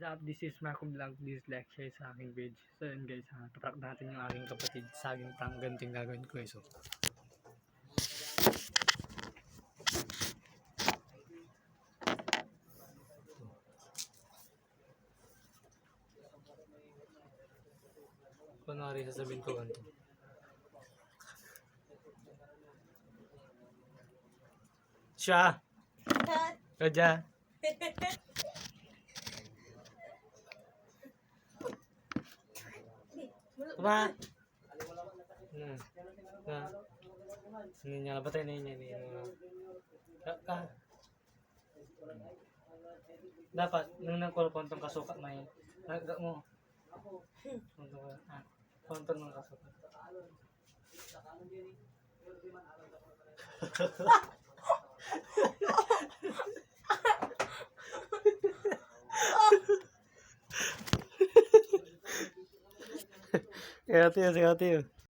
What's up? This is Marco Vlog. Like, share sa aking page. So yun guys, ha, taprak natin yung aking kapatid sa aking prank. Ganito yung gagawin ko eh. So, kunwari sasabihin ko ganito. Siya! Radya! Kuma. Hmm. Na. Ini nyala batay na ini ini. Ah, ah. Dapat nung nagkulo kontong kasukat may naga mo. Kontong ah. Kontong ng kasukat. Kaya tiyo, kaya tiyo.